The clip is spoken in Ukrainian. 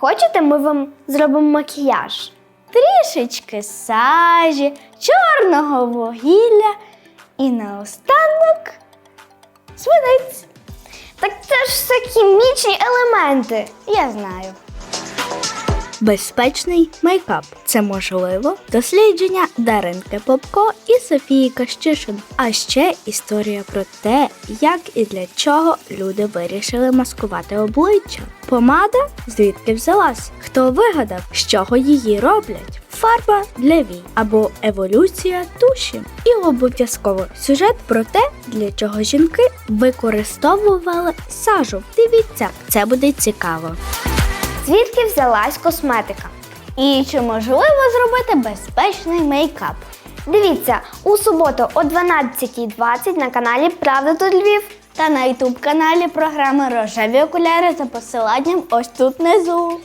Хочете, ми вам зробимо макіяж? Трішечки сажі, чорного вугілля і наостанок свинець. Так це ж все хімічні елементи. Я знаю. Безпечний мейкап це можливо дослідження Даринки Попко і Софії Кащишин. А ще історія про те, як і для чого люди вирішили маскувати обличчя. Помада звідки взялась? Хто вигадав, з чого її роблять? Фарба для вій або еволюція туші. І обов'язково сюжет про те, для чого жінки використовували сажу. Дивіться, це буде цікаво. Звідки взялась косметика? І чи можливо зробити безпечний мейкап? Дивіться у суботу о 12.20 на каналі Правда тут Львів. Та на ютуб каналі програми Рожеві окуляри за посиланням ось тут внизу.